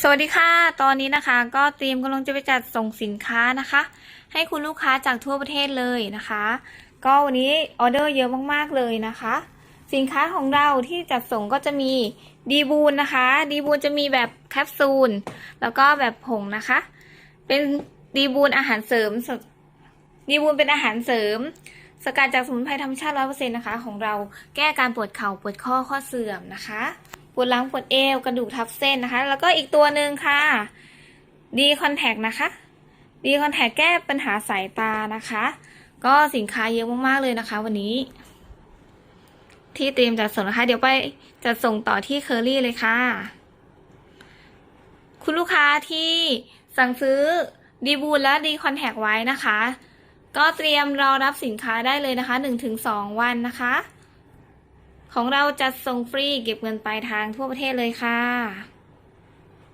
สวัสดีค่ะ ตอนนี้นะคะก็เตรียมกำลังจะไปจัดส่งสินค้านะคะ ให้คุณลูกค้าจากทั่วประเทศเลยนะคะ ก็วันนี้ออเดอร์เยอะมากๆเลยนะคะ สินค้าของเราที่จัดส่งก็จะมีดีบูนนะคะดีบูนจะมีแบบแคปซูลแล้วก็แบบผงนะคะ เป็นดีบูนอาหารเสริมดีบูนเป็นอาหารเสริม สกัดจากสมุนไพรธรรมชาติร้อยเปอร์เซ็นต์นะคะ ของเราแก้การปวดเข่าปวดข้อข้อเสื่อมนะคะ ปวดหลังปวดเอวกระดูกทับเส้นนะคะ แล้วก็อีกตัวหนึ่งค่ะดีคอนแทคนะคะดีคอนแทคแก้ปัญหาสายตานะคะ ก็สินค้าเยอะมากๆเลยนะคะ วันนี้ ที่เตรียมจัดส่งนะคะ เดี๋ยวไปจัดส่งต่อที่เคอรี่เลยค่ะ คุณลูกค้าที่สั่งซื้อดีบูลและดีคอนแทคไว้นะคะ ก็เตรียมรอรับสินค้าได้เลยนะคะ 1-2 วันนะคะ ของเราจัดส่งฟรีเก็บเงินปลายทางทั่วประเทศเลยค่ะ